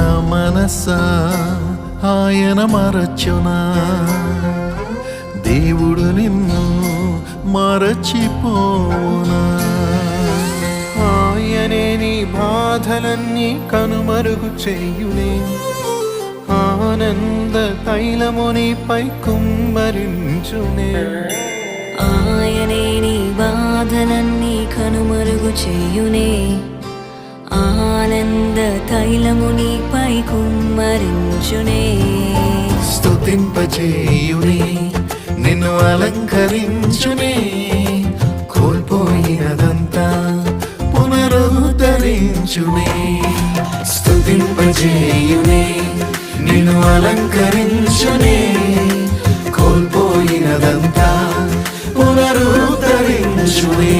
మనసా ఆయన మరచునా? దేవుడు నిన్ను మరచిపోనా ఆయనే నీ బాధలన్నీ కనుమరుగు చేయునే. ఆనంద తైలమునిపై కుమ్మరించునే. ఆయనే నీ బాధలన్నీ కనుమరుగు చేయునే. ఆనంద తైలము నీపై కుమ్మరించునే. స్తుతింపచేయునే నిన్ను అలంకరించునే. కోల్పోయినదంతా పునరుద్ధరించునే. స్తుతింపచేయునే నిన్ను అలంకరించునే. కోల్పోయినదంతా పునరుద్ధరించునే.